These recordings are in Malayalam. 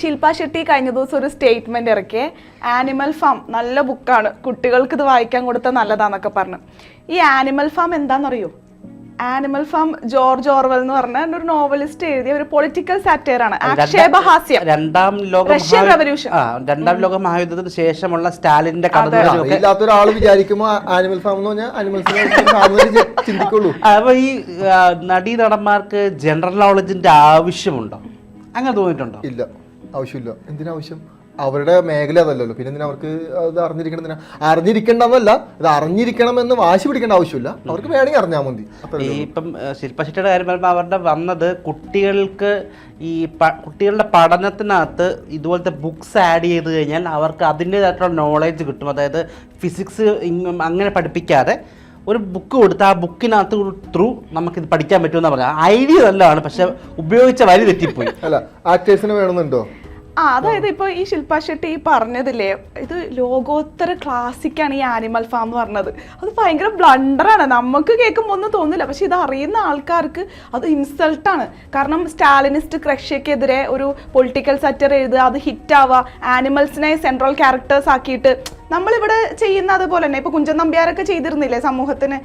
ശില്പ ഷെട്ടി കഴിഞ്ഞ ദിവസം ഒരു സ്റ്റേറ്റ്മെന്റ് ഇറക്കിയേ ആനിമൽ ഫാം നല്ല ബുക്കാണ് കുട്ടികൾക്ക് ഇത് വായിക്കാൻ കൊടുത്താൽ നല്ലതാന്നൊക്കെ പറഞ്ഞു. ഈ ആനിമൽ ഫാം എന്താണെന്നറിയോ ആനിമൽ ഫാം ജോർജ് ഓർവൽ എന്ന് പറഞ്ഞ ഒരു നോവലിസ്റ്റ് എഴുതിയ ഒരു പൊളിറ്റിക്കൽ സാറ്റയർ ആണ്. ആക്ഷേപഹാസ്യം രണ്ടാം ലോക റഷ്യൻ റവല്യൂഷൻ രണ്ടാം ലോക മഹായുദ്ധത്തിന് ശേഷമുള്ള സ്റ്റാലിന്റെ വിചാരിക്കുമ്പോ ആനിമൽ ഫാം എന്ന് പറഞ്ഞാൽ ആനിമൽസിനെ ചിന്തിക്കുള്ളൂ. അപ്പൊ ഈ നടീ നടന്മാർക്ക് ജനറൽ നോളജിന്റെ ആവശ്യമുണ്ടോ? അങ്ങനെ തോന്നിയിട്ടുണ്ടോ? ഇല്ല. ആവശ്യമില്ല. എന്തിനാവശ്യം? അവരുടെ മേഖല അതല്ലല്ലോ. പിന്നെ എന്തിനാ അവർക്ക് അത് അറിഞ്ഞിരിക്കണം എന്തിനാ? അറിഞ്ഞിരിക്കണ്ടെന്നല്ല ഇത് അറിഞ്ഞിരിക്കണം എന്ന് വാശി പിടിക്കേണ്ട ആവശ്യമില്ല. അവർക്ക് വേണമെങ്കിൽ അറിഞ്ഞാൽ മതി. ഇപ്പം ശില്പശിട്ടിയുടെ ശില്പശെട്ടിയുടെ കാര്യം പറയുമ്പോൾ അവരുടെ വന്നത് കുട്ടികൾക്ക് ഈ കുട്ടികളുടെ പഠനത്തിനകത്ത് ഇതുപോലത്തെ ബുക്സ് ആഡ് ചെയ്ത് കഴിഞ്ഞാൽ അവർക്ക് അതിന്റെതായിട്ടുള്ള നോളേജ് കിട്ടും. അതായത് ഫിസിക്സ് അങ്ങനെ പഠിപ്പിക്കാതെ ഒരു ബുക്ക് കൊടുത്ത് ആ ബുക്കിനകത്ത് ത്രൂ നമുക്ക് ഇത് പഠിക്കാൻ പറ്റുമെന്ന് പറയാം ഐഡിയ നല്ലതാണ് പക്ഷെ ഉപയോഗിച്ച വരി തെറ്റിപ്പോയി. അല്ല ആക്ടേഴ്സിന് വേണമെന്നുണ്ടോ? ആ അതായത് ഇപ്പൊ ഈ ശില്പ ഷെട്ടി ഈ പറഞ്ഞതില്ലേ ഇത് ലോകോത്തര ക്ലാസിക്കാണ് ഈ ആനിമൽ ഫാം എന്ന് പറഞ്ഞത്. അത് ഭയങ്കര ബ്ലണ്ടറാണ് നമുക്ക് കേൾക്കുമ്പോൾ ഒന്നും തോന്നില്ല. പക്ഷെ ഇത് അറിയുന്ന ആൾക്കാർക്ക് അത് ഇൻസൾട്ടാണ് കാരണം സ്റ്റാലിനിസ്റ്റ് ക്രഷ്യക്കെതിരെ ഒരു പൊളിറ്റിക്കൽ സറ്റർ എഴുതുക അത് ഹിറ്റ് ആവുക ആനിമൽസിനെ സെൻട്രൽ ക്യാരക്ടേഴ്സ് ആക്കിയിട്ട് നമ്മളിവിടെ ചെയ്യുന്ന അതുപോലെ തന്നെ ഇപ്പൊ കുഞ്ചൻ നമ്പ്യാരൊക്കെ ചെയ്തിരുന്നില്ലേ സമൂഹത്തിന്?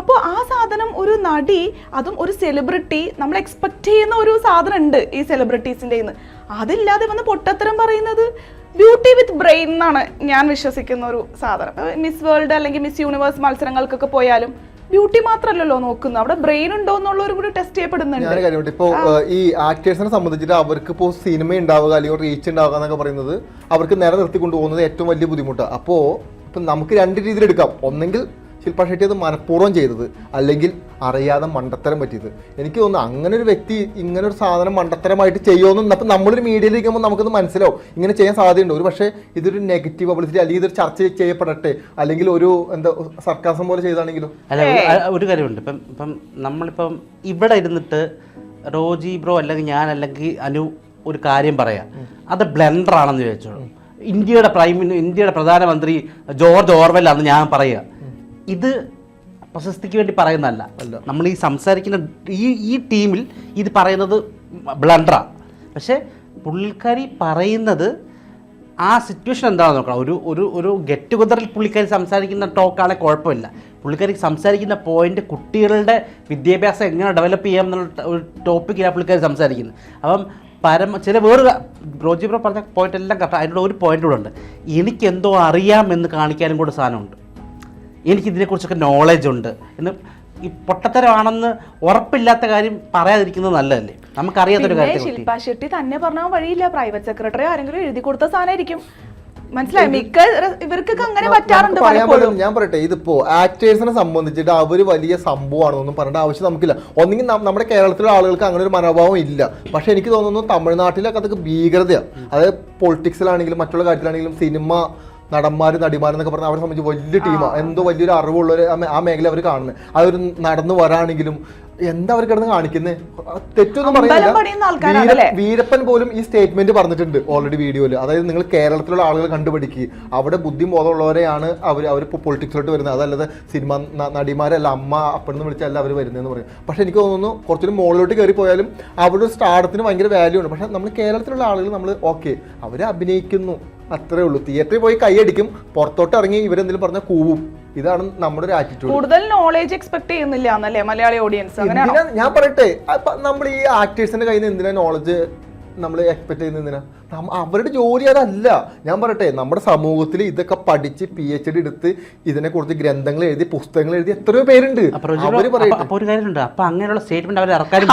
അപ്പോൾ ആ സാധനം ഒരു നടി അതും ഒരു സെലിബ്രിറ്റി നമ്മൾ എക്സ്പെക്ട് ചെയ്യുന്ന ഒരു സാധനം ഉണ്ട് ഈ സെലിബ്രിറ്റീസിന്റെ അതില്ലാതെ വന്ന് പൊട്ടത്തരം പറയുന്നത് ബ്യൂട്ടി വിത്ത് ബ്രെയിൻ എന്നാണ് ഞാൻ വിശ്വസിക്കുന്ന ഒരു സാധനം. മിസ് വേൾഡ് അല്ലെങ്കിൽ മിസ് യൂണിവേഴ്സ് മത്സരങ്ങൾക്കൊക്കെ പോയാലും ബ്യൂട്ടി മാത്രമല്ലല്ലോ നോക്കുന്നത്. അവിടെ ബ്രെയിൻ ഉണ്ടോ എന്നുള്ളവർ കൂടി ടെസ്റ്റ് ചെയ്യപ്പെടുന്നുണ്ട്. ഇപ്പോ ഈ ആക്ടേഴ്സിനെ സംബന്ധിച്ചിട്ട് അവർക്ക് ഇപ്പോൾ സിനിമ ഉണ്ടാവുക അല്ലെങ്കിൽ റീച്ച് ഉണ്ടാവുക എന്നൊക്കെ പറയുന്നത് അവർക്ക് നേരെ നിലനിർത്തി കൊണ്ടുപോകുന്നത് ഏറ്റവും വലിയ ബുദ്ധിമുട്ടാണ്. അപ്പോൾ ഇപ്പം നമുക്ക് രണ്ട് രീതിയിൽ എടുക്കാം. ഒന്നെങ്കിൽ ശില്പ ഷെട്ടി അത് മനഃപൂർവം ചെയ്തത് അല്ലെങ്കിൽ അറിയാതെ മണ്ടത്തരം പറ്റിയത്. എനിക്ക് തോന്നുന്നു അങ്ങനെ ഒരു വ്യക്തി ഇങ്ങനെ ഒരു സാധനം മണ്ടത്തരമായിട്ട് ചെയ്യുമെന്ന് അപ്പം നമ്മളൊരു മീഡിയയിലിരിക്കുമ്പോൾ നമുക്കത് മനസ്സിലാവും. ഇങ്ങനെ ചെയ്യാൻ സാധ്യതയുണ്ട്. ഒരു പക്ഷേ ഇതൊരു നെഗറ്റീവ് പബ്ലിസിറ്റി അല്ലെങ്കിൽ ഇതൊരു ചർച്ച ചെയ്യപ്പെടട്ടെ അല്ലെങ്കിൽ ഒരു എന്താ സർക്കാസം പോലെ ചെയ്താണെങ്കിലും? അല്ല ഒരു- കാര്യമുണ്ട്. ഇപ്പം ഇപ്പം നമ്മളിപ്പം ഇവിടെ ഇരുന്നിട്ട് റോജി ബ്രോ അല്ലെങ്കിൽ ഞാൻ അല്ലെങ്കിൽ അനു ഒരു കാര്യം പറയാം. അത് ബ്ലെൻഡർ ആണെന്ന് ചോദിച്ചോളൂ ഇന്ത്യയുടെ പ്രൈം ഇന്ത്യയുടെ പ്രധാനമന്ത്രി ജോർജ് ഓർവെൽ ആണെന്ന് ഞാൻ പറയുക ഇത് പ്രശസ്തിക്ക് വേണ്ടി പറയുന്നതല്ല. നമ്മൾ ഈ സംസാരിക്കുന്ന ഈ ഈ ടീമിൽ ഇത് പറയുന്നത് ബ്ലണ്ടറാണ് പക്ഷേ പുള്ളിക്കാരി പറയുന്നത് ആ സിറ്റുവേഷൻ എന്താണെന്ന് നോക്കണം. ഒരു ഒരു ഒരു ഗെറ്റ് ടുഗദറിൽ പുള്ളിക്കാരി സംസാരിക്കുന്ന ടോക്കാണെങ്കിൽ കുഴപ്പമില്ല. പുള്ളിക്കാരി സംസാരിക്കുന്ന പോയിന്റ് കുട്ടികളുടെ വിദ്യാഭ്യാസം എങ്ങനെ ഡെവലപ്പ് ചെയ്യാം എന്നുള്ള ഒരു ടോപ്പിക്കിലാണ് പുള്ളിക്കാരി സംസാരിക്കുന്നത്. അപ്പം പരമ ചില വേറെ റോജി ബ്രോ പറഞ്ഞ പോയിന്റ് എല്ലാം കറക്റ്റ് അതിനുള്ള ഒരു പോയിന്റ് കൂടെ ഉണ്ട്. എനിക്കെന്തോ അറിയാം എന്ന് കാണിക്കാനും കൂടെ സാധനമുണ്ട്. എനിക്ക് ഇതിനെക്കുറിച്ചൊക്കെ നോളജ് ഉണ്ട്. എന്ന് ഈ പൊട്ടത്തരമാണെന്ന് ഉറപ്പില്ലാത്ത കാര്യം പറയാതിരിക്കുന്നത് നല്ലതല്ലേ? നമുക്കറിയാത്തൊരു പിന്നെ ശില്പാ ഷെട്ടി തന്നെ പറഞ്ഞാൽ വഴിയില്ല. പ്രൈവറ്റ് സെക്രട്ടറി ആരെങ്കിലും എഴുതി കൊടുത്ത സാധനമായിരിക്കും. മനസ്സിലായി? മിക്ക ര- ഇവർക്കൊക്കെ അങ്ങനെ പറ്റാറുണ്ട് നമുക്ക് പറയാൻ പലപ്പോഴും. പറ്റും. ഞാൻ പറയട്ടെ ഇതിപ്പോ ആക്ടേഴ്സിനെ സംബന്ധിച്ചിട്ട് അവർ വലിയ സംഭവമാണെന്നൊന്നും പറയേണ്ട ആവശ്യം നമുക്കില്ല. ഒന്നെങ്കിൽ നം- നമ്മുടെ കേരളത്തിലെ ആളുകൾക്ക് അങ്ങനെ ഒരു മനോഭാവം ഇല്ല. പക്ഷെ എനിക്ക് തോന്നുന്നു തമിഴ്നാട്ടിലൊക്കെ അതൊക്കെ ഭീകരതയാണ് അതായത് പൊളിറ്റിക്സിലാണെങ്കിലും മറ്റുള്ള കാര്യത്തിലാണെങ്കിലും സിനിമ നടന്മാര് നടിമാരെന്നൊക്കെ പറഞ്ഞാൽ അവരെ സംബന്ധിച്ച് വലിയ ടീമാണ് എന്തോ വലിയൊരു അറിവുള്ളവർ ആ മേഖല അവർ കാണുന്നത് അതൊരു നടന്നു വരാണെങ്കിലും എന്താ അവർ കിടന്ന് കാണിക്കുന്നത് തെറ്റൊന്നും പറയുന്നില്ല. വീരപ്പൻ പോലും ഈ സ്റ്റേറ്റ്മെന്റ് പറഞ്ഞിട്ടുണ്ട് ഓൾറെഡി വീഡിയോയിൽ അതായത് നിങ്ങൾ കേരളത്തിലുള്ള ആളുകൾ കണ്ടുപിടിക്കുക അവിടെ ബുദ്ധി ബോധമുള്ളവരെയാണ് അവർ അവർ ഇപ്പോൾ പൊളിറ്റിക്സിലോട്ട് വരുന്നത്. അതല്ലാതെ സിനിമ നടിമാരല്ല അമ്മ അപ്പഴെന്ന് വിളിച്ചല്ല അവർ വരുന്നതെന്ന് പറയും. പക്ഷെ എനിക്ക് തോന്നുന്നു കുറച്ചൊരു മുകളിലോട്ട് കയറി പോയാലും അവിടെ ഒരു സ്റ്റാർട്ടത്തിന് ഭയങ്കര വാല്യൂ ഉണ്ട്. പക്ഷെ നമ്മൾ കേരളത്തിലുള്ള ആളുകൾ നമ്മൾ ഓക്കെ അവർ അഭിനയിക്കുന്നു. അത്രേ ഉള്ളൂ. തിയേറ്ററിൽ പോയി കൈയടിക്കും പുറത്തോട്ട് ഇറങ്ങി ഇവരെന്തെങ്കിലും പറഞ്ഞ കൂവും. ഇതാണ് നമ്മുടെ ഒരു ആറ്റിറ്റ്യൂഡ് കൂടുതൽ നോളേജ് എക്സ്പെക്ട് ചെയ്യുന്നില്ല എന്നല്ലേ മലയാളി ഓഡിയൻസ് ഞാൻ പറയട്ടെ. നമ്മൾ ഈ ആക്ടേഴ്സിന്റെ കയ്യിൽ നിന്ന് എന്തിനാ നോളജ് നമ്മൾ എക്സ്പെക്ട് ചെയ്യുന്നതിനാ അവരുടെ ജോലി അതല്ല. ഞാൻ പറയട്ടെ നമ്മുടെ സമൂഹത്തിൽ ഇതൊക്കെ പഠിച്ച് പി എച്ച് ഡി എടുത്ത് ഇതിനെ കുറിച്ച് ഗ്രന്ഥങ്ങൾ എഴുതി പുസ്തകങ്ങൾ എഴുതി എത്രയോ പേരുണ്ട്. അവർ ഒരു കാര്യമുണ്ട്. അപ്പൊ അങ്ങനെയുള്ള സ്റ്റേറ്റ്മെന്റ് അവർ ഇറക്കാനും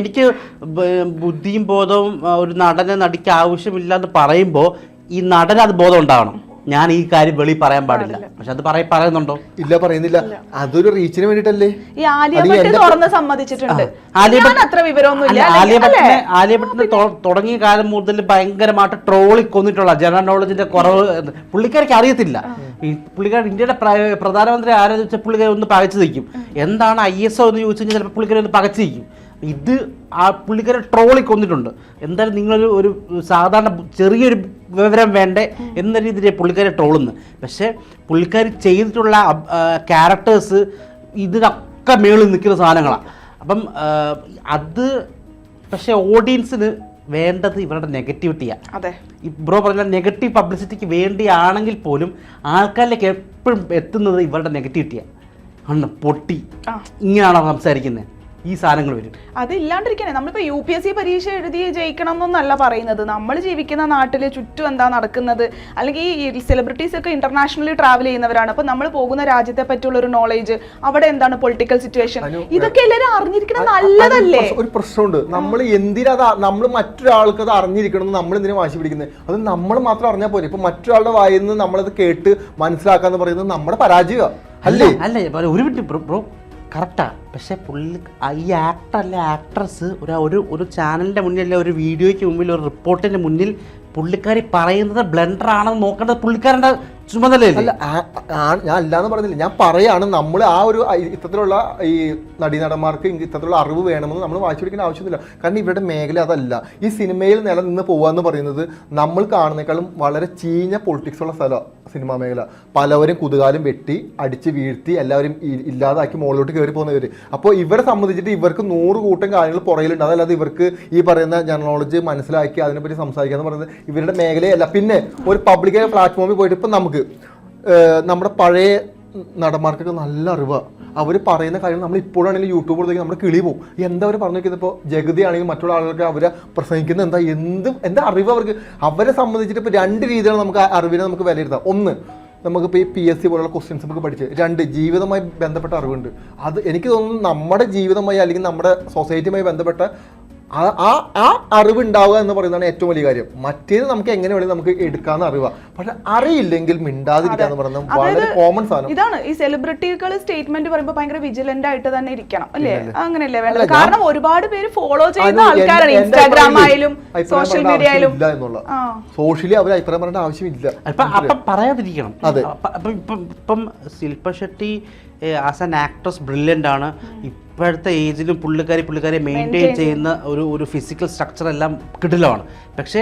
എനിക്ക് ബുദ്ധിയും ബോധവും ഒരു നടനെ നടിക്ക് ആവശ്യമില്ല എന്ന് പറയുമ്പോ ഈ നടന് അത് ബോധം ഉണ്ടാവണം. ഞാൻ ഈ കാര്യം വെളി പറയാൻ പാടില്ല. പക്ഷെ അത് പറയ പറയുന്നുണ്ടോ? ഇല്ല പറയുന്നില്ല. അതൊരു റീച്ചിന് വേണ്ടിട്ടല്ലേ? ഈ ആലിയ അത് ഭട്ട് എന്റെ- തുറന്ന് സമ്മതിച്ചിട്ടുണ്ട്. ഞാൻ അത്ര വിവരമൊന്നുമില്ല. അല്ല, ആലിയ ഭട്ടിനെ അല്ലേ? ആലിയ ഭട്ടിനെ തൊ- തുടങ്ങിയ കാലം മുതൽ ഭയങ്കരമായിട്ട് ട്രോളി കൊന്നിട്ടുള്ള ജനറൽ നോളജിന്റെ കുറവ് പുള്ളിക്കാർക്ക് അറിയത്തില്ല. ഈ പുള്ളിക്കാരൻ ഇന്ത്യയുടെ പ്രധാനമന്ത്രി ആലോചിച്ച പുള്ളിക്കാർ ഒന്ന് പകച്ചു നിൽക്കും. എന്താണ് ഐ എസ് ഒ എന്ന് ചോദിച്ചു കഴിഞ്ഞാൽ ചിലപ്പോൾ പുള്ളിക്കാരൻ ഒന്ന് പകച്ചു നിൽക്കും. ഇത് ആ പുള്ളിക്കാരെ ട്രോളി കൊന്നിട്ടുണ്ട്. എന്തായാലും നിങ്ങളൊരു ഒരു സാധാരണ ചെറിയൊരു വിവരം വേണ്ടേ എന്ന രീതിയിൽ പുള്ളിക്കാരെ ട്രോളുന്നു. പക്ഷേ പുള്ളിക്കാർ ചെയ്തിട്ടുള്ള ക്യാരക്ടേഴ്സ് ഇതിനൊക്കെ മേളിൽ നിൽക്കുന്ന സാധനങ്ങളാണ് അപ്പം അത് പക്ഷേ ഓഡിയൻസിന് വേണ്ടത് ഇവരുടെ നെഗറ്റിവിറ്റിയാണ് അതെ. ബ്രോ പറഞ്ഞ നെഗറ്റീവ് പബ്ലിസിറ്റിക്ക് വേണ്ടിയാണെങ്കിൽ പോലും ആൾക്കാരിലേക്ക് എപ്പോഴും എത്തുന്നത് ഇവരുടെ നെഗറ്റിവിറ്റിയാണ് അണ്ണ പൊട്ടി. ഇങ്ങനെയാണോ സംസാരിക്കുന്നത് ഈ സാധനങ്ങൾ വരും. അത് ഇല്ലാണ്ടിരിക്കണേ നമ്മളിപ്പോ യു പി എസ് സി പരീക്ഷ എഴുതി ജയിക്കണം എന്നൊന്നല്ല പറയുന്നത്. നമ്മൾ ജീവിക്കുന്ന നാട്ടിൽ ചുറ്റും എന്താ നടക്കുന്നത്? അല്ലെങ്കിൽ ഈ സെലിബ്രിറ്റീസ് ഒക്കെ ഇന്റർനാഷണലി ട്രാവൽ ചെയ്യുന്നവരാണ്. അപ്പൊ നമ്മൾ പോകുന്ന രാജ്യത്തെ പറ്റിയുള്ള ഒരു നോളേജ് അവിടെ എന്താണ് പൊളിറ്റിക്കൽ സിറ്റുവേഷൻ ഇതൊക്കെ എല്ലാവരും അറിഞ്ഞിരിക്കണം നല്ലതല്ലേ? ഒരു പ്രശ്നമുണ്ട്. നമ്മൾ എന്തിനാ നമ്മൾ മറ്റൊരാൾക്ക് അത് അറിഞ്ഞിരിക്കണം നമ്മൾ എന്തിനാ വാശി പിടിക്കുന്നത്? അത് നമ്മൾ മാത്രം അറിഞ്ഞാൽ പോലെ ഇപ്പൊ മറ്റൊരാളുടെ വായിൽ നിന്ന് നമ്മളത് കേട്ട് മനസ്സിലാക്കാന്ന് പറയുന്നത് നമ്മുടെ പരാജയമാണ് അല്ലേ അല്ലേ? അല്ല ഒരു മിനിറ്റ് ബ്രോ ബ്രോ കറക്റ്റാ. പക്ഷെ പുള്ളി ഈ ആക്ടർ അല്ലെ ആക്ട്രസ്. ഒരു ഒരു ഒരു ചാനലിന്റെ മുന്നിൽ അല്ലെ ഒരു വീഡിയോയ്ക്ക് മുമ്പിൽ ഒരു റിപ്പോർട്ടിന്റെ മുന്നിൽ പുള്ളിക്കാരി പറയുന്നത് ബ്ലെൻഡർ ആണെന്ന് നോക്കേണ്ടത് പുള്ളിക്കാരന്റെ ചുമതലയല്ലേ? അല്ല ഞാൻ അല്ലാന്ന് പറഞ്ഞില്ല. ഞാൻ പറയാണ് നമ്മൾ ആ ഒരു ഇത്തരത്തിലുള്ള ഈ നടീനടന്മാർക്ക് ഇത്തരത്തിലുള്ള അറിവ് വേണമെന്ന് നമ്മൾ വായിച്ചു പിടിക്കേണ്ട ആവശ്യമില്ല. കാരണം ഇവരുടെ മേഖല അതല്ല. ഈ സിനിമയിൽ നിലനിന്ന് പോവാന്ന് പറയുന്നത് നമ്മൾ കാണുന്നേക്കാളും വളരെ ചീഞ്ഞ പൊളിറ്റിക്സ് ഉള്ള സ്ഥലം സിനിമാ മേഖല. പലവരും കുതുകാലും വെട്ടി അടിച്ച് വീഴ്ത്തി എല്ലാവരും ഇല്ലാതാക്കി മുകളിലോട്ട് കയറി പോകുന്നവർ അപ്പോൾ ഇവരെ സംബന്ധിച്ചിട്ട് ഇവർക്ക് നൂറ് കൂട്ടം കാര്യങ്ങൾ പുറയിലുണ്ട് അതല്ലാതെ ഇവർക്ക് ഈ പറയുന്ന ജനറോളജി മനസ്സിലാക്കി അതിനെപ്പറ്റി സംസാരിക്കുക എന്ന് പറയുന്നത് ഇവരുടെ മേഖലയല്ല. പിന്നെ ഒരു പബ്ലിക് പ്ലാറ്റ്ഫോമിൽ പോയിട്ട് ഇപ്പം നമുക്ക് ഏഹ് നമ്മുടെ പഴയ നടന്മാർക്കൊക്കെ നല്ല അറിവാണ് അവർ പറയുന്ന കാര്യങ്ങൾ നമ്മൾ ഇപ്പോഴാണെങ്കിലും യൂട്യൂബ് കൊടുത്തേക്ക് നമ്മുടെ കിളി പോകും എന്താ അവർ പറഞ്ഞു വെക്കുന്നത് ഇപ്പോൾ ജഗതി ആണെങ്കിൽ മറ്റുള്ള ആളുകൾക്ക് അവരെ പ്രസംഗിക്കുന്നത് എന്താ? എന്തും എന്താ അറിവ് അവർക്ക്? അവരെ സംബന്ധിച്ചിട്ട് ഇപ്പോൾ രണ്ട് രീതിയാണ് നമുക്ക് അറിവിനെ നമുക്ക് വിലയിരുത്താം. ഒന്ന് നമുക്കിപ്പോൾ ഈ പി എസ് സി പോലുള്ള ക്വസ്റ്റ്യൻസ് നമുക്ക് പഠിച്ച്. രണ്ട് ജീവിതമായി ബന്ധപ്പെട്ട അറിവുണ്ട്. അത് എനിക്ക് തോന്നുന്നു നമ്മുടെ ജീവിതമായി അല്ലെങ്കിൽ നമ്മുടെ സൊസൈറ്റിയുമായി ബന്ധപ്പെട്ട ആ ആ- അറിവുണ്ടാവുക അറിവ് എന്ന് പറയുന്നതാണ് ഏറ്റവും വലിയ കാര്യം. മറ്റേത് നമുക്ക് എങ്ങനെ വേണമെങ്കിൽ നമുക്ക് എടുക്കാന്ന് അറിവാണ് പക്ഷെ അറിയില്ലെങ്കിൽ മിണ്ടാതിരിക്കുക എന്ന് പറയുന്നത് വളരെ കോമൺ സാധനം. ഇതാണ് ഈ സെലിബ്രിറ്റികൾ സ്റ്റേറ്റ്മെന്റ് പറയുമ്പോൾ ഭയങ്കര വിജിലന്റ് ആയിട്ട് തന്നെ ഇരിക്കണം അല്ലേ? അങ്ങനെയല്ലേ വേണ്ട കാരണം ഒരുപാട് പേര് ഫോളോ ചെയ്യുന്ന ആൾക്കാരാണ് ഇൻസ്റ്റാഗ്രാം ആയാലും സോഷ്യൽ മീഡിയ ആയാലും. സോഷ്യലി അവർ അഭിപ്രായം പറയേണ്ട ആവശ്യമില്ല അപ്പൊ അപ്പം പറയാതിരിക്കണം. അതെ. ഇപ്പം ഇപ്പം Shilpa Shetty as an actress brilliant ആണ്. ഇപ്പോഴത്തെ ഏജിലും പുള്ളിക്കാരി പുള്ളിക്കാരി മെയിന്റെയിൻ ചെയ്യുന്ന. ഒരു ഒരു ഫിസിക്കൽ സ്ട്രക്ചർ എല്ലാം കിടിലമാണ്. പക്ഷേ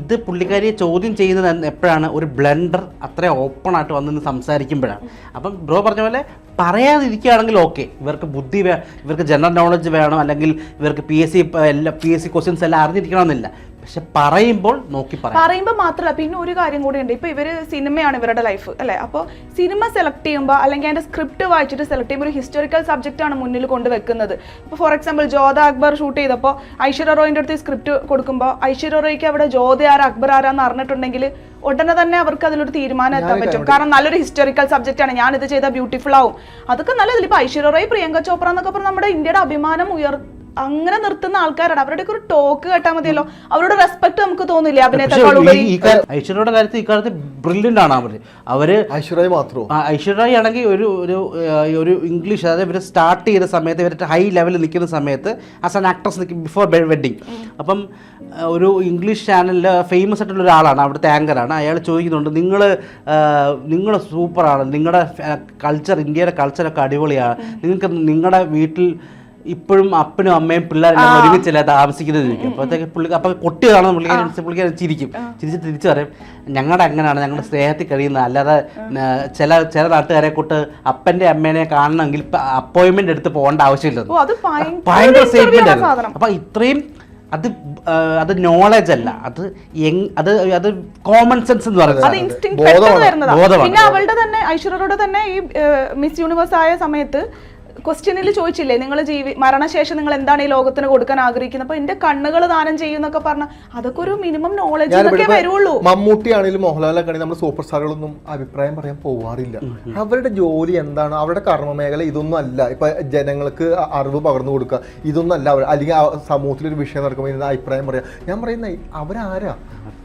ഇത് പുള്ളിക്കാരിയെ ചോദ്യം ചെയ്യുന്നത് എപ്പോഴാണ്? ഒരു ബ്ലെൻഡർ അത്ര ഓപ്പൺ ആയിട്ട് വന്ന് സംസാരിക്കുമ്പോഴാണ്. അപ്പം ബ്രോ പറഞ്ഞ പോലെ പറയാതിരിക്കുകയാണെങ്കിൽ ഓക്കെ ഇവർക്ക് ബുദ്ധി വേ ഇവർക്ക് ജനറൽ നോളജ് വേണം അല്ലെങ്കിൽ ഇവർക്ക് പി എസ് സി എല്ലാ പി എസ് സി ക്വസ്റ്റ്യൻസ് എല്ലാം അറിഞ്ഞിരിക്കണമെന്നില്ല. പക്ഷെ പറയുമ്പോൾ നോക്കി പറയാം. പറയുമ്പോൾ മാത്രമല്ല പിന്നെ ഒരു കാര്യം കൂടി ഉണ്ട്. ഇപ്പൊ ഇവർ സിനിമയാണ് ഇവരുടെ ലൈഫ് അല്ലെ? അപ്പോൾ സിനിമ സെലക്ട് ചെയ്യുമ്പോൾ അല്ലെങ്കിൽ അതിന്റെ സ്ക്രിപ്റ്റ് വായിച്ചിട്ട് സെലക്ട് ചെയ്യുമ്പോൾ ഒരു ഹിസ്റ്റോറിക്കൽ സബ്ജക്റ്റ് ആണ് മുന്നിൽ കൊണ്ടുവെക്കുന്നത് ഇപ്പോൾ for example Jodha Akbar shoot ചെയ്തപ്പോൾ ഐശ്വര്യ റോയിന്റെ അടുത്ത് സ്ക്രിപ്റ്റ് കൊടുക്കുമ്പോൾ ഐശ്വര്യ റോയ്ക്ക് അവിടെ ജ്യോതി ആരാ അക്ബർ ആരാന്ന് അറിഞ്ഞിട്ടുണ്ടെങ്കിൽ ഉടനെ തന്നെ അവർക്ക് അതിലൊരു തീരുമാനം എത്താൻ പറ്റും. കാരണം നല്ലൊരു ഹിസ്റ്റോറിക്കൽ സബ്ജക്റ്റ് ആണ്. ഞാൻ ഇത് ചെയ്താൽ ബ്യൂട്ടിഫുൾ ആവും. അതൊക്കെ നല്ലതിൽ ഇപ്പൊ ഐശ്വര്യ റോയ് പ്രിയങ്ക ചോപ്ര എന്നൊക്കെ പറഞ്ഞാൽ നമ്മുടെ ഇന്ത്യയുടെ അഭിമാനം ഉയർ അങ്ങനെ നിർത്തുന്ന ആൾക്കാരാണ്. അവരുടെ ഒരു ടോക്ക് കേട്ടാൽ മതിയല്ലോ. അവരോട് റെസ്പെക്ട് നമുക്ക് തോന്നില്ലേ ഉപരി ഐശ്വര്യയുടെ കാര്യത്തിൽ ഇക്കാലത്ത് ബ്രില്യന്റ് ആണ് അവർ. അവർ ഐശ്വര്യ മാത്രം? ആ, ഐശ്വര്യ ആണെങ്കിൽ ഒരു ഒരു ഒരു ഇംഗ്ലീഷ് അതായത് ഇവർ സ്റ്റാർട്ട് ചെയ്ത സമയത്ത് ഇവരുടെ ഹൈ ലെവലിൽ നിൽക്കുന്ന സമയത്ത് ആസ് ആൻ ആക്ട്രസ് നിൽക്കും ബിഫോർ വെഡിങ് അപ്പം ഒരു ഇംഗ്ലീഷ് ചാനലിൽ ഫേമസ് ആയിട്ടുള്ള ഒരാളാണ് അവിടുത്തെ ആങ്കറാണ് അയാൾ ചോദിക്കുന്നുണ്ട് നിങ്ങൾ നിങ്ങൾ സൂപ്പറാണ് നിങ്ങളുടെ കൾച്ചർ ഇന്ത്യയുടെ കൾച്ചറൊക്കെ അടിപൊളിയാണ്. നിങ്ങൾക്ക് നിങ്ങളുടെ വീട്ടിൽ ഇപ്പോഴും അപ്പനും അമ്മയും പിള്ളേരെല്ലാം ഒരുമിച്ചല്ല താമസിക്കുന്നത് ചോദിക്കും. അപ്പോഴത്തേക്ക് പുള്ളി അപ്പം കാണുന്ന പുള്ളിക്കാരൻ പുള്ളിക്കാരൻ ചിരിക്കും. ചിരിച്ച് തിരിച്ചു പറയും ഞങ്ങളുടെ അങ്ങനെയാണ് ഞങ്ങളുടെ സ്നേഹത്തിൽ കഴിയുന്നത് അല്ലാതെ ചില ചില നാട്ടുകാരെ കൂട്ട് അപ്പന്റെ അമ്മേനെ കാണണമെങ്കിൽ അപ്പോയിന്റ്മെന്റ് എടുത്ത് പോകേണ്ട ആവശ്യമില്ല ഓ അത് ഭയങ്കര സ്റ്റേറ്റ്മെന്റ് ആണ് അപ്പൊ ഇത്രയും അത് അത് നോളജ് അല്ല. അത് അത് അത് കോമൺ സെൻസ് എന്ന് പറയുന്നത് പിന്നെ അവളുടെ തന്നെ ഐശ്വര്യയുടെ തന്നെ ഈ മിസ് യൂണിവേഴ്സ് ആയ സമയത്ത് ക്വസ്റ്റ്യനിൽ ചോദിച്ചില്ലേ നിങ്ങൾ ജീവി മരണശേഷം നിങ്ങൾ എന്താണ് ഈ ലോകത്തിന് കൊടുക്കാൻ ആഗ്രഹിക്കുന്നത്? അപ്പൊ എന്റെ കണ്ണുകൾ ദാനം ചെയ്യുന്നൊക്കെ പറഞ്ഞ അതൊക്കെ ഒരു മിനിമം നോളജ് വരുള്ളൂ. മമ്മൂട്ടി ആണെങ്കിലും മോഹൻലാലൊക്കെ ആണെങ്കിലും നമ്മൾ സൂപ്പർ സ്റ്റാറുകളൊന്നും അഭിപ്രായം പറയാൻ പോവാറില്ല. അവരുടെ ജോലി എന്താണ്? അവരുടെ കർമ്മ മേഖല ഇതൊന്നും അല്ല. ഇപ്പൊ ജനങ്ങൾക്ക് അറിവ് പകർന്നു കൊടുക്കുക ഇതൊന്നും അല്ല. അവർ അല്ലെങ്കിൽ സമൂഹത്തിൽ ഒരു വിഷയം നടക്കുമ്പോൾ ഇതിന്റെ അഭിപ്രായം പറയാ. ഞാൻ പറയുന്നത് അവരാരാ?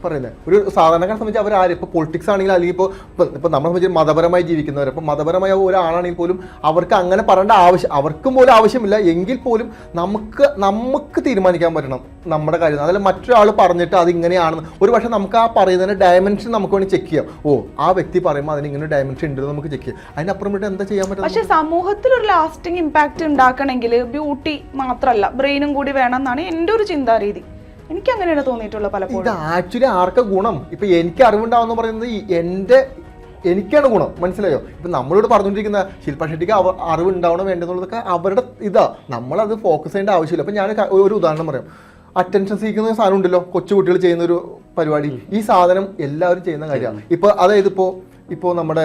പറയുന്നത് ഒരു സാധാരണക്കാരെ സംബന്ധിച്ച് അവരാര? ഇപ്പൊ പൊളിറ്റിക്സ് ആണെങ്കിൽ അല്ലെങ്കിൽ ഇപ്പോൾ ഇപ്പൊ നമ്മളെ സംബന്ധിച്ച് മതപരമായി ജീവിക്കുന്നവർ ഇപ്പൊ മതപരമായ ഒരാളാണെങ്കിൽ പോലും അവർക്ക് അങ്ങനെ പറയേണ്ട ആവശ്യം അവർക്കും പോലും ആവശ്യമില്ല. എങ്കിൽ പോലും നമുക്ക് നമുക്ക് തീരുമാനിക്കാൻ പറ്റണം നമ്മുടെ കാര്യം. അതല്ല മറ്റൊരാൾ പറഞ്ഞിട്ട് അതിങ്ങനെയാണെന്ന്. ഒരു പക്ഷേ നമുക്ക് ആ പറയുന്നതിന്റെ ഡയമെൻഷൻ നമുക്ക് വേണമെങ്കിൽ ചെക്ക് ചെയ്യാം. ഓ ആ വ്യക്തി പറയുമ്പോൾ അതിന് ഇങ്ങനെ ഡയമെൻഷൻ ഉണ്ടെന്ന് നമുക്ക് ചെക്ക് ചെയ്യാം. അതിനപ്പുറം വിട്ട് എന്താ ചെയ്യാൻ പറ്റും പക്ഷേ സമൂഹത്തിൽ ഒരു ലാസ്റ്റിംഗ് ഇമ്പാക്റ്റ് ഉണ്ടാക്കണമെങ്കിൽ ബ്യൂട്ടി മാത്രമല്ല ബ്രെയിനും കൂടി വേണം എന്നാണ് എന്റെ ഒരു ചിന്താരീതി. എനിക്ക് അങ്ങനെയാണ് തോന്നിയിട്ടുള്ള പലപ്പോഴും. ഇത് ആക്ച്വലി ആർക്ക ഗുണം? ഇപ്പൊ എനിക്ക് അറിവുണ്ടാവുന്ന പറയുന്നത് എന്റെ എനിക്കാണ് ഗുണം. മനസ്സിലായോ? ഇപ്പം നമ്മളോട് പറഞ്ഞുകൊണ്ടിരിക്കുന്ന ശില്പ ഷെട്ടിക്ക് അവ അറിവുണ്ടാവണം വേണ്ടെന്നുള്ളതൊക്കെ അവരുടെ ഇതാ. നമ്മളത് ഫോക്കസ് ചെയ്യേണ്ട ആവശ്യമില്ല. അപ്പം ഞാൻ ഒരു ഉദാഹരണം പറയാം. അറ്റൻഷൻ സീക്കുന്ന സാധനം ഉണ്ടല്ലോ. കൊച്ചുകുട്ടികൾ ചെയ്യുന്ന ഒരു പരിപാടി. ഈ സാധനം എല്ലാവരും ചെയ്യുന്ന കാര്യമാണ് ഇപ്പോൾ അതായത് ഇപ്പോൾ ഇപ്പോൾ നമ്മുടെ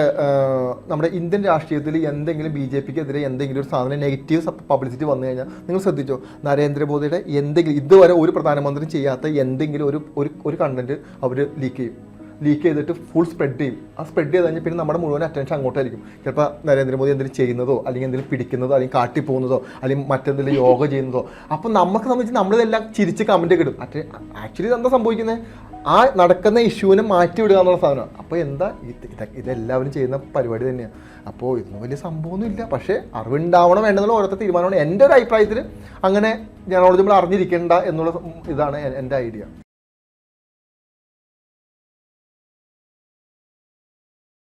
നമ്മുടെ ഇന്ത്യൻ രാഷ്ട്രീയത്തിൽ എന്തെങ്കിലും ബി ജെ പിക്ക് എതിരെ എന്തെങ്കിലും ഒരു സാധനം നെഗറ്റീവ് പബ്ലിസിറ്റി വന്നു കഴിഞ്ഞാൽ നിങ്ങൾ ശ്രദ്ധിച്ചോ? നരേന്ദ്രമോദിയുടെ എന്തെങ്കിലും ഇതുവരെ ഒരു പ്രധാനമന്ത്രി ചെയ്യാത്ത എന്തെങ്കിലും ഒരു ഒരു കണ്ടന്റ് അവർ ലീക്ക് ചെയ്യും. ലീക്ക് ചെയ്തിട്ട് ഫുൾ സ്പ്രെഡ് ചെയ്യും. ആ സ്പ്രെഡ് ചെയ്ത് കഴിഞ്ഞാൽ പിന്നെ നമ്മുടെ മുഴുവൻ അറ്റൻഷൻ അങ്ങോട്ടായിരിക്കും. ചിലപ്പോൾ നരേന്ദ്രമോദി എന്തെങ്കിലും ചെയ്യുന്നതോ അല്ലെങ്കിൽ എന്തെങ്കിലും പിടിക്കുന്നതോ അല്ലെങ്കിൽ കാട്ടി പോകുന്നതോ അല്ലെങ്കിൽ മറ്റെന്തെങ്കിലും യോഗ ചെയ്യുന്നതോ അപ്പോൾ നമുക്ക് സംബന്ധിച്ച് നമ്മളിതെല്ലാം ചിരിച്ച് കമന്റ് കിടും ആക്ച്വലി എന്താ സംഭവിക്കുന്നത് ആ നടക്കുന്ന ഇഷ്യൂവിനെ മാറ്റി വിടുക എന്നുള്ള സാധനമാണ് അപ്പോൾ എന്താ? ഇത് ഇതെല്ലാവരും ചെയ്യുന്ന പരിപാടി തന്നെയാണ് അപ്പോൾ ഇതൊന്നും വലിയ സംഭവമൊന്നും ഇല്ല. പക്ഷേ അറിവുണ്ടാവണം വേണ്ടെന്നുള്ള ഓരോരുത്തർ തീരുമാനമാണ്. എന്റെ ഒരു അഭിപ്രായത്തിൽ അങ്ങനെ ജനറോളജിബിൾ അറിഞ്ഞിരിക്കേണ്ട എന്നുള്ള ഇതാണ് എന്റെ ഐഡിയ